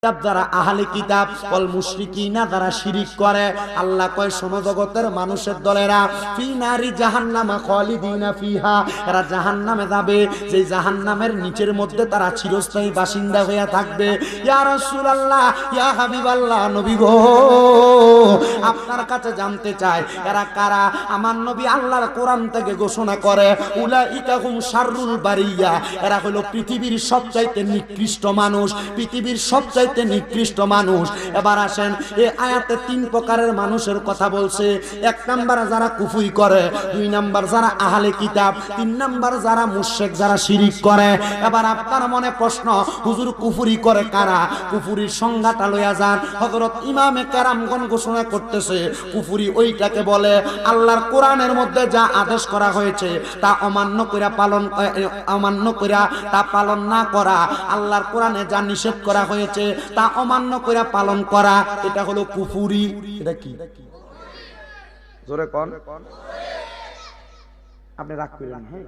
যারা আহলে কিতাব অল মুশরিকিনা যারা শিরিক করে, আল্লাহ কয়, সমজগতের মানুষের দলেরা, ফি নারি জাহান্নামা খালিদিনা ফিহা। এরা জাহান্নামে যাবে জাহান্নামের নিচের মধ্যে তারা চিরস্থায়ী বাসিন্দা থাকবে। ইয়া রাসূলুল্লাহ, ইয়া হাবিবাল্লাহ, নবী গো, আপনার কাছে জানতে চাই, এরা কারা? আমার নবী আল্লাহর কোরআন থেকে ঘোষণা করে, উলাইকা হুম শাররুল বারিয়া। এরা হলো পৃথিবীর সবচাইতে নিকৃষ্ট মানুষ, পৃথিবীর সবচাইতে নিকৃষ্ট মানুষ। এবার আসেন, এ আয়াতে তিন প্রকারের মানুষের কথা বলছে। এক নাম্বার যারা কুফুরি করে, দুই নাম্বার যারা আহলে কিতাব, তিন নাম্বার যারা মুশরিক, যারা শিরিক করে। এবার আপনার মনে প্রশ্ন, হুজুর কুফুরি করে কারা? কুফুরির সংজ্ঞাটা লইয়া যান। হযরত ইমামে কেরামগণ ঘোষণা করতেছে, কুফুরি ওইটাকে বলে আল্লাহর কোরআনের মধ্যে যা আদেশ করা হয়েছে, তা অমান্য কইরা পালন অমান্য কইরা তা পালন না করা। আল্লাহর কোরআনে যা নিষেধ করা হয়েছে তা অমান্য কইরা পালন করা এটা হলো কুফুরি। এটা কি? জোরে কোন। আপনি রাগ করেন হ্যাঁ?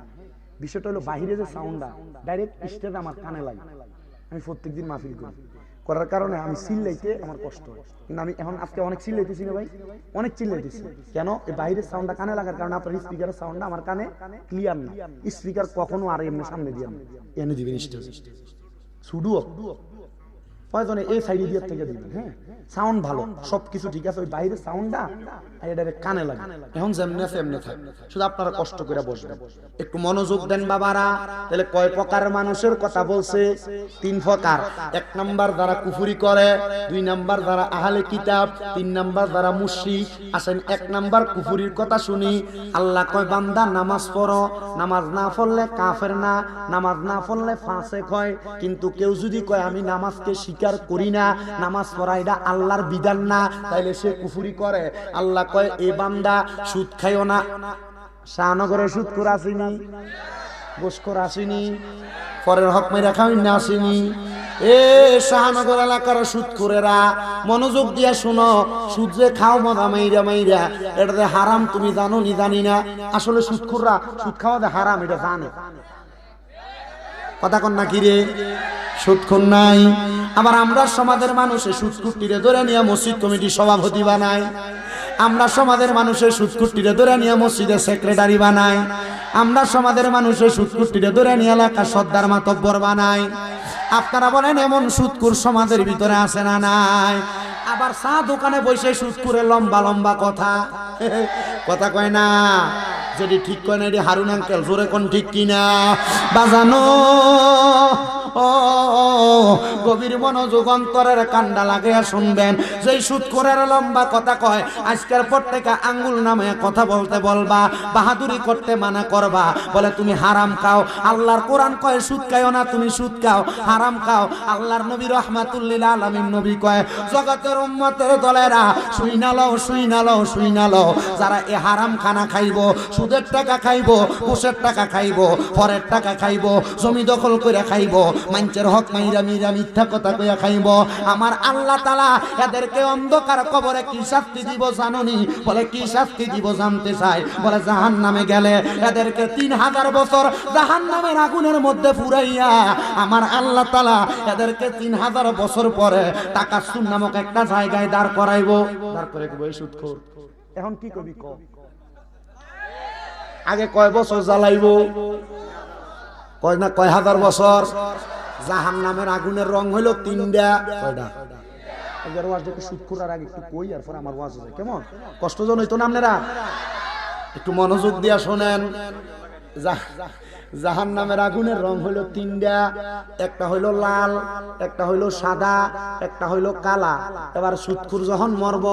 বিষয়টা হলো বাইরে যে সাউন্ডটা ডাইরেক্ট স্টেজ আমার কানে লাগে। আমি প্রত্যেকদিন মাহফিল করি। করার কারণে আমি চিল্লাইতে আমার কষ্ট হয়। কিন্তু আমি এখন আজকে অনেক চিল্লাইতেছি না ভাই। অনেক চিল্লাইতেছি। কেন? এই বাইরের সাউন্ডটা কানে লাগার কারণে আপনার স্পিকারের সাউন্ডটা আমার কানে ক্লিয়ার না। স্পিকার কখনো আর এমনি সামনে দিয়ে এনে দিবেন স্টেজ শুডুও হ্যাঁ? আপনারা কষ্ট করে বসবেন। একটু মনোযোগ দেন বাবারা, তাহলে কয় প্রকার মানুষের কথা বলছে? তিন প্রকার। এক নাম্বার যারা কুফুরি করে, দুই নাম্বার যারা আহলে কিতাব, তিন নাম্বার যারা মুশরিক। আসেন, এক নাম্বার কুফুরির কথা শুনি। আল্লাহ কয়, বান্দা, নামাজ পড়ো। নামাজ না পড়লে কাফের না, নামাজ না পড়লে ফাঁসেক হয়। কিন্তু কেউ যদি কয়, আমি নামাজকে স্বীকার করি না, নামাজ পড়া এটা আল্লাহর বিধান না, তাইলে সে কুফুরি করে। আল্লাহ কয়, এ বান্দা, সুদ খাইও না। শাহনগরে সুদ করে আসিনি গোসকর আসিনি পরের হক মেরা খাওয়াই না আসিনি। এ শাহনগর এলাকার সুদ করেরা, মনোযোগ দিয়া শুনো, সুদ যে খাও মজা মাইরা মাইরা, এটা যে হারাম তুমি জানো নি জানি না। আসলে সুদ খুররা, সুদ খাওয়া যে হারাম, এটা জানে। কথা কন না কি রে? সুদখুর নাই। আবার আমরা সমাজের মানুষে সুদকুটিরে ধরে নিয়ে মসজিদ কমিটির সভাপতি বানাই। আমরা সমাজের মানুষের সুদকুটিরে ধরে নিয়ে মসজিদের সেক্রেটারি বানাই। আমরা সমাজের মানুষের সুদকুটিরে ধরে নিয়ে এলাকা সর্দার মাতব্বর বানাই। আপনারা বলেন, এমন সুদকুর সমাজের ভিতরে আছে না নাই? আবার চা দোকানে বসে সুদকুরে লম্বা লম্বা কথা। কথা কয় না, যদি ঠিক কয় না এটি হারুন আঙ্কেল, জোরে কোন ঠিক কিনা? বাজানো। গভীর মনোযোগ অন্তরের কান্ডা লাগে শুনবেন। যেই সুদ করে লম্বা কথা কয়, আজকের পর থেকে আঙ্গুল নামে কথা বলতে বলবা, বাহাদুরি করতে মানা করবা। বলে, তুমি হারাম খাও। আল্লাহর কোরআন কয় সুদ খাও না, তুমি সুদ খাও হারাম খাও। আল্লাহর নবী রহমাতুল্লিল আলামিন নবী কয়, জগতের উম্মতের দলেরা, শুই না লও, শুই না লও, শুই না লও। যারা এ হারাম খানা খাইব, সুদের টাকা খাইব, ঘুষের টাকা খাইব পরের টাকা খাইব, জমি দখল করে খাইব, মানুষের হক মাইরা মিরা মিথ্যা কথা কইয়া খাইব। আমার আল্লাহ তালা এদেরকে অন্ধকার কবরে কি শাস্তি দিব জাননি? বলে, কি শাস্তি দিব জানতে চাই। বলে জাহান নামে গেলে এদেরকে তিন হাজার বছর জাহান নামের আগুনের মধ্যে ফুরাইয়া আমার আল্লাহ তালা এদেরকে তিন হাজার বছর পরে টাকা সুন নামক একটা জায়গায় দাঁড় করাইবো। দাঁড় করে এখন কি কবি ক? আগে কয় বছর জ্বালাইবো। কয় না, কয় হাজার বছর? জাহান নামের আগুনের রং হইল তিনটা। কয়টা? কই আর কেমন? কষ্টজন হইতো না আপনারা? একটু মনোযোগ দিয়া শোনেন। জাহান নামের আগুনের রং হইল তিনটা, একটা হইল লাল, একটা হইল সাদা, একটা হইল কালা। এবার সুৎকুর যখন মরব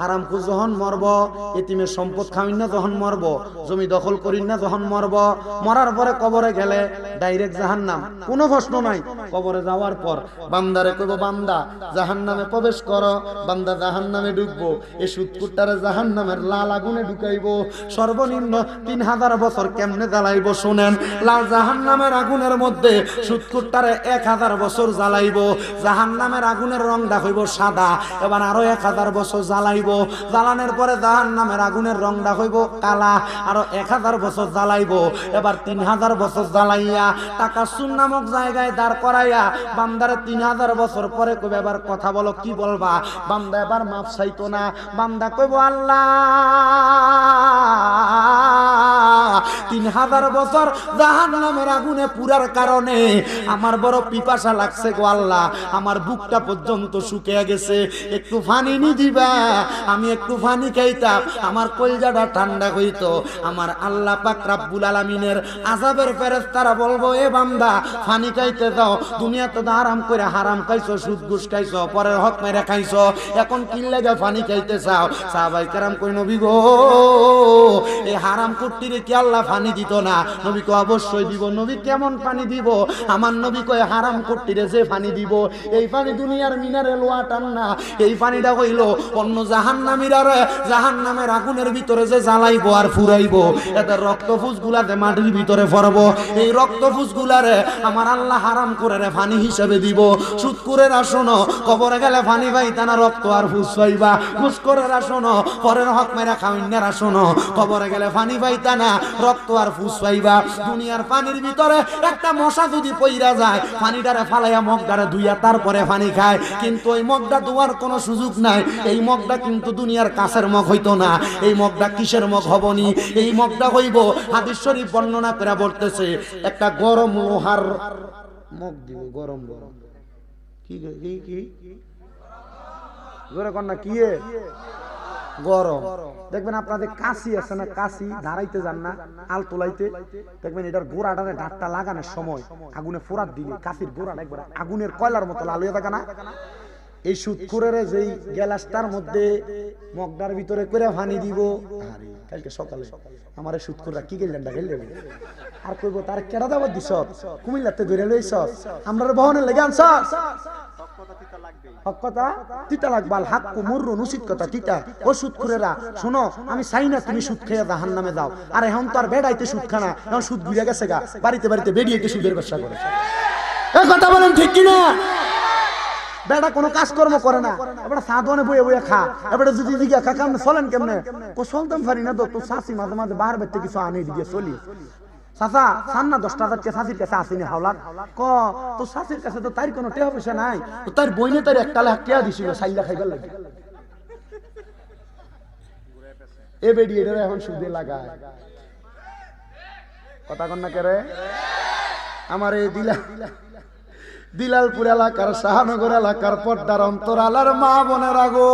হারামকুর যখন মরব, এতিমের সম্পদ খাওয়িন না যখন মরব, জমি দখল করিন না যখন মরব, মরার পরে কবরে গেলে ডাইরেক্ট জাহান নাম কোনো প্রশ্ন নাই। কবরে যাওয়ার পর বান্দারে কইব, বান্দা জাহান নামে প্রবেশ কর। বান্দা জাহান নামে ঢুকবো এই সুৎকুরটারে জাহান নামের লাল আগুনে ঢুকাইবো। সর্বনিম্ন তিন হাজার বছর কেমনে জ্বালাইবো শোনেন, লাল জাহান নামের আগুনের মধ্যে সুৎকুরটারে এক হাজার বছর জ্বালাইব জাহান নামের আগুনের রংটা হইব সাদা, এবার আরও এক হাজার বছর জ্বালাইব। জ্বালানোর পরে জাহান নামের আগুনের রংটা হইব কালা, আরও এক হাজার বছর জ্বালাইব। এবার তিন হাজার বছর জ্বালাইয়া টাকা সুন নামক জায়গায় দাঁড় করাই দাঁড়াইয়া বান্দারে তিন হাজার বছর পরে কবে এবার কথা বলো, কি বলবা? বান্দা এবার মাপ চাইতো না। বান্দা কইব, আল্লাহ তিন হাজার বছর জাহান নামের আগুনে পুরার কারণে আমার বড় পিপাসা লাগছে গো আল্লাহ। আমার বুকটা পর্যন্ত শুকিয়ে গেছে। একটু ফানি নি দিবা, আমি একটু ফানি খাইতাম। আমার কলজাটা ঠান্ডা হইতো। আমার আল্লাহ পাক রাব্বুল আলামিনের আযাবের ফেরেশতারা বলব, এ বান্দা, ফানি খাইতে দাও দুনিয়াতে তো আরাম করে হারাম খাইছো, সুদ ঘুষ খাইছো, পরের হক মেরে খাইছো। এখন কি লাগে পানি খাইতে চাও? সাহাবাই কেরাম কই নবী গো এই হারাম কুট্টিরে কি আল্লাহ পানি দিত না। নবীকে অবশ্যই দিব। নবী কেমন পানি দিব? আমার নবী কয়, হারাম কুট্টিরে যে পানি দিব, এই পানি দুনিয়ার মিনারেল ওয়াটার না। এই পানিটা হইল অন্য জাহান্নামীরা রে, জাহান্নামের আগুনের ভিতরে যে জ্বালাইবো আর ফুরাইবো। এদের রক্ত ফুসগুলাতে মাটির ভিতরে পড়ব এই রক্ত ফুসগুলারে আমার আল্লাহ হারাম করে রে পানি হিসেবে দিব। সুদ করে শোনো, কবরে গেলে পানি পাইতা না, রক্ত আর ফুস পাইবা। ফুস করে শোনো, পরের হক মেরা খাওয়াইনারা শোনো, কবরে গেলে পানি পাইতা না রক্ত আর ফুস পাইবা। দুনিয়ার পানির ভিতরে একটা মশা যদি পইরা যায়, পানিটারে ফালাইয়া মগদারে ধুইয়া তারপরে পানি খায়। কিন্তু ওই মগটা ধোয়ার কোনো সুযোগ নাই। এই মগটা কিন্তু দুনিয়ার কাছের মগ হইতো না। এই মগটা কিসের মগ হবনি এই মগটা হইব হাদিস শরীফ বর্ণনা করে বলতেছে, একটা গরম লোহার মগ দিব, গরম গরম কি কি কি? জোরে কন্যা কি? গরম। দেখবেন আপনাদের কাশি আছে না? কাশি, দাঁড়াইতে যান না, আল তোলাইতে। দেখবেন এটার গোড়াটারে ডাটটা লাগানোর সময় আগুনে ফোরাত দিলে, কাশির গোড়াটা একবার আগুনের কয়লার মতো লাল হয়ে থাকে না? এই সুৎকুরের যেই গ্যালাসটার মধ্যে মগদার ভিতরে করে পানি দিব। কালকে সকালে আমার এই সুৎকুররা কি গেলেন গেলে আর কইব, তার কেডা দাবার দিছ কুমিল্লাতে ধরে লইছ আমরা বহনের লেগে আনছ হক কথা? তিতা লাগবাল হাক মুররুন উচিত কথা তিতা। ও সুদ খুরেরা শোনো আমি চাই না তুমি সুদ খেয়ে জাহান নামে যাও। আর এখন তো আর বেড়াইতে সুদ খানা এখন সুদ ঘুরে গেছে গা। বাড়িতে বাড়িতে সুদের ব্যবসা করে। এই কথা বলেন ঠিক কিনা? বেটা কোনো কাজকর্ম করে না। এবার সাধনে বইয়ে বইয়ে খা। এবারে যদি দিকে খা কেমনে চলেন কেমনে? কো চলতাম পারি না তো তোর শাশি মাঝে মাঝে বাহার বেতে কিছু আনি দিকে চলি। চাচা সান না দশটা হাজার কাছে ক শাশির কাছে তো তার কোনো টেহা পয়সা নাই। তো তার বইনে তার একটা লাখ টেহা দিছিল খাইবার লাগে। এ বেডি এটা এখন সুদে লাগায়। কথা কন্যা কেরে আমার এই দিলা দিলালপুর এলাকার, শাহনগর এলাকার পর্দার অন্তরালার মা বোনের আগো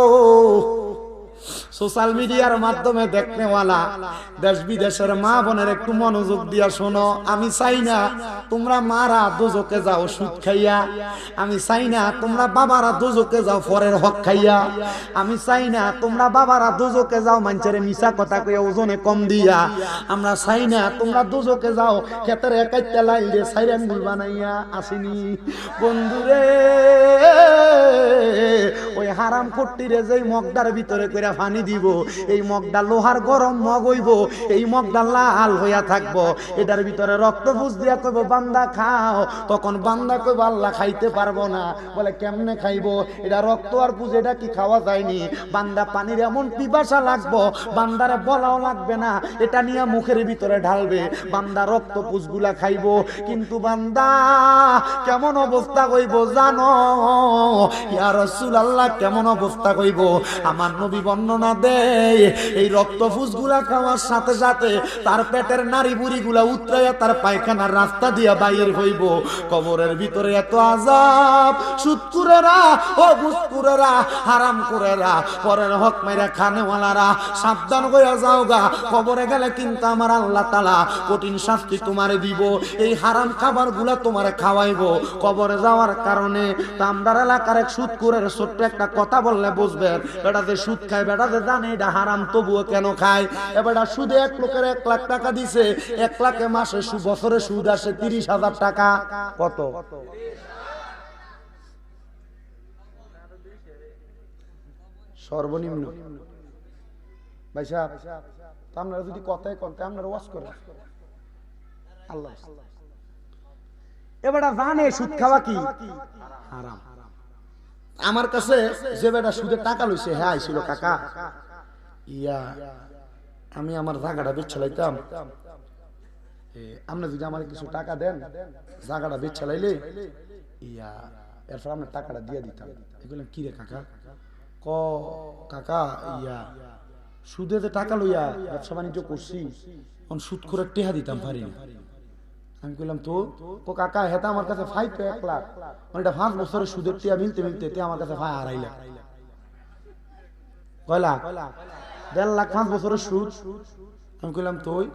সোশ্যাল মিডিয়ার মাধ্যমে দেখনেওয়ালা। দেশ বিদেশের মা বোনের একটু মনোযোগ দিয়া শোনো। আমি চাই না তোমরা মারা দোজকে যাও সুদ খাইয়া। আমি চাই না তোমরা বাবারা দোজকে যাও ফরের হক খাইয়া। আমি চাই না তোমরা বাবারা দোজকে যাও মানুষের মিশা কথা কইয়া ওজনে কম দিয়া। আমরা চাই না তোমরা দোজকে যাও ক্ষেতের একাইতে লাইল দিয়ে সাইরেন গুল বানাইয়া আসিনি। বন্ধুরে হারাম কট্টিরে যেই মগদার ভিতরে কইরা পানি দিব, এই মগদা লোহার গরম মগ হইব, এই মগদা লাল হইয়া থাকব। এটার ভিতরে রক্ত বুঝ দিয়া কইব, বান্দা খাও। তখন বান্দা কইব, আল্লাহ খাইতে পারব না। বলে, কেমনে খাইবো? এটা রক্ত আর বুঝ এটা কি খাওয়া যায়নি? বান্দা পানির এমন পিপাসা লাগবো, বান্দারে বলাও লাগবে না, এটা নিয়ে মুখের ভিতরে ঢালবে। বান্দা রক্ত পুষগুলা খাইবো, কিন্তু বান্দা কেমন অবস্থা কইব জানো? ইয়া রাসূল আল্লাহ কেমন অবস্থা কইব? আমার নবী বর্ণনা দেয়, এই রক্ত ফুসগুলা খাওয়ার সাথে সাথে তার পেটের নারী বুড়িগুলা উতরাইয়া তার পায়খানার রাস্তা দিয়া বাইর হইব। কবরের ভিতরে এত আজাব সুৎকুরেরা ও ঘুসকুরেরা হারাম কুরেরা পরের হক মেরা খানেওয়ালারা, সাবধান হইয়া যাও গা, কবরে গেলে কিন্তু আমার আল্লাহ তালা কঠিন শাস্তি তোমারে দিব। এই হারাম খাবারগুলা তোমারে খাওয়াইবো। কবরে যাওয়ার কারণে তা আমরার এলাকার এক সুদ করে ছোট্ট একটা কথা বললে বুঝবেন বেটা যে সুদ খায়, বেটা যে জানে এটা হারাম, তবুও কেন খায়? এবারটা সুদে এক লোকের এক লাখ টাকা দিছে। এক লাখে মাসে বছরে সুদ আসে তিরিশ হাজার টাকা। কত? সর্বনিম্ন। ভাই সাহেব আপনারা যদি কথাই কনতে আপনারা ওয়াশ করেন। আল্লাহ। এবারে জানে সুদ খাওয়া কি? হারাম। আমার কাছে যে বেটা সুদের টাকা লইছে হ্যাঁ আইছিল কাকা। ইয়া, আমি আমার জায়গাটা বেচালাইতাম আপনি যদি আমার কিছু টাকা দেন, জায়গাটা বেচালাইলে ইয়া, এরপর আমরা টাকাটা দিয়ে দিতাম। এগুলো কি রে কাকা? ক, কাকা, ইয়া, সুদে যে টাকা লইয়া ব্যবসা বাণিজ্য করছি সুদ করে টেহা দিতাম পারি না। আমি কইলাম, তো ও কাকা, হেতা আমার কাছে ফাই তো এক লাখ। মানে এটা পাঁচ বছরের সুদের টিয়া মিলতে মিলতে আমার কাছে ফাই আড়াই লাখ। কয় দেড় লাখ পাঁচ বছরের সুদ। আমি কইলাম, তুই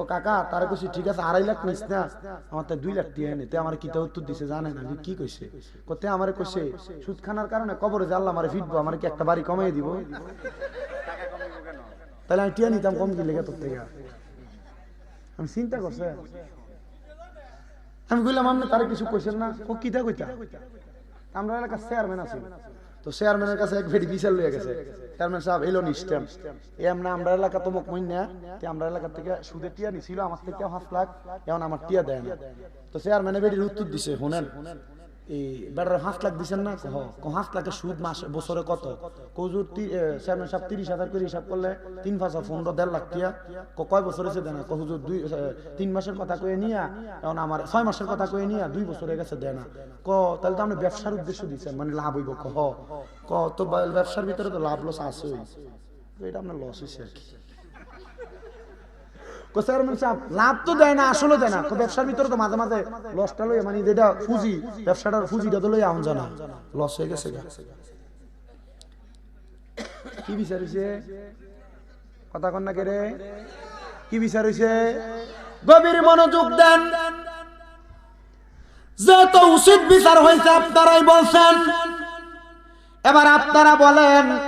ও কাকা, তারা কইছি, ঠিক আছে, আড়াই লাখ নিস না। আমার দুই লাখ এনে, তে আমার কিতা উত্তর দিছে জানেন আমি কি কইছে? কতে আমারে কইছে, সুদ খানার কারণে কবরে জানলা আমারে ফিটবো, আমার কি একটা বাড়ি কমাই দিব? তাহলে আমি টিয়া নিতাম কম কি লেগে তোর থেকে। আমি চিন্তা করছে। আমি কইলাম, আপনি তারা কিছু কইছেন না? ও কিতা কইতা? আমরা এলাকা চেয়ারম্যান আছি। তো চেয়ারম্যানের কাছে এক ভেড়ি বিচার লইয়া গেছে। চেয়ারম্যান সাহেব এলো নিস্টেম এ আমরা আমরা এলাকা তো মুখ না। তে আমরা এলাকা থেকে সুদে টিয়া নিছিল, আমার থেকে হাফ লাখ। এখন আমার টিয়া দেয় না। তো চেয়ারম্যানে বেডির উত্তর দিছে, শুনেন এই বেটার লাখ না? সুদ মাস, বছরে কত? তিরিশ হাজার করে হিসাব করলে তিন পাঁচ দেড় কয় বছর দুই তিন মাসের কথা নিয়া আমার ছয় মাসের কথা দুই বছর গেছে না ক তাহলে তো ব্যবসার উদ্দেশ্য দিচ্ছেন মানে লাভ হইব ক ক তো ব্যবসার ভিতরে তো লাভ লস আছে এটা আপনার লস হয়েছে আর কো। লাভ তো দেয় না আসলে দেয় না। ব্যবসার ভিতরে তো মাঝে মাঝে লসটা মানে যেটা পুঁজি ব্যবসাটার পুঁজিটা তো জানা লস হয়ে গেছে কি বিচারিছে কথা কন না রে? কি বিচারিছে গভীর মনোযোগ দেন। যত উচিত বিচার হয়েছে আপনারাই বলছেন। এবার আপনারা বলেন